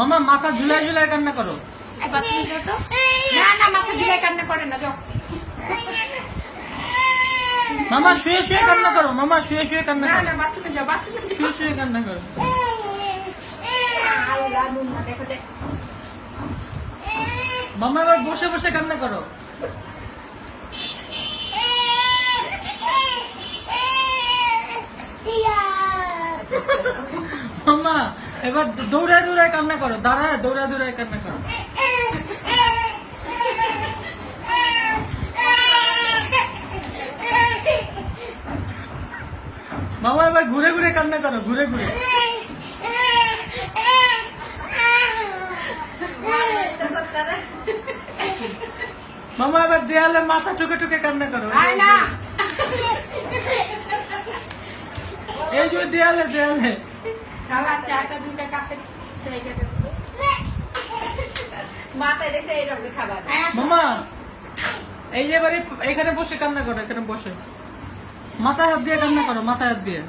মামা মাথা ঝুলাই ঝুলাই কান্না করো। না না মাথা ঝুলাই কান্না করে না যাও। মামা শুয়ে শুয়ে কান্না করো মামা শুয়ে শুয়ে কান্না না করো। না বাথরুমে যাও বাথরুমে যাও। শুয়ে শুয়ে কান্না করো। মামা এবার বসে বসে কান্না করো। মামা এবার দৌড়ায় দৌড়ায় কান্না করো দাঁড়ায় দৌড়ায় দৌড়ায় কান্না করো। মামা এবার ঘুরে ঘুরে কান্না করো ঘুরে ঘুরে। মামা এবার দেয়ালে মাথা টুকে টুকে কান্না করো। এই যে দেয়ালে দেয়ালে। চারটা মাথায় এই যে এখানে বসে এখানে বসে। মাথায় হাত দিয়ে কান্না করো মাথায় হাত দিয়ে।